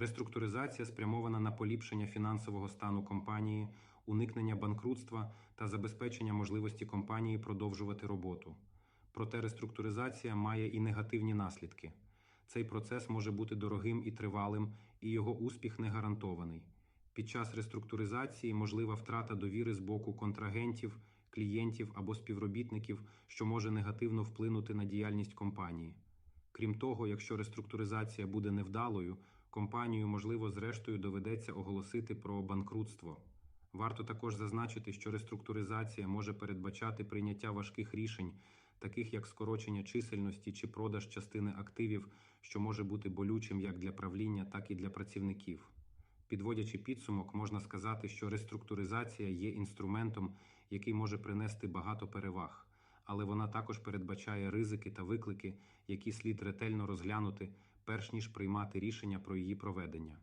Реструктуризація спрямована на поліпшення фінансового стану компанії, уникнення банкрутства та забезпечення можливості компанії продовжувати роботу. Проте реструктуризація має і негативні наслідки. Цей процес може бути дорогим і тривалим, і його успіх не гарантований. Під час реструктуризації можлива втрата довіри з боку контрагентів, клієнтів або співробітників, що може негативно вплинути на діяльність компанії. Крім того, якщо реструктуризація буде невдалою, компанію, можливо, зрештою доведеться оголосити про банкрутство. Варто також зазначити, що реструктуризація може передбачати прийняття важких рішень, таких як скорочення чисельності чи продаж частини активів, що може бути болючим як для правління, так і для працівників. Підводячи підсумок, можна сказати, що реструктуризація є інструментом, який може принести багато переваг, але вона також передбачає ризики та виклики, які слід ретельно розглянути, перш ніж приймати рішення про її проведення.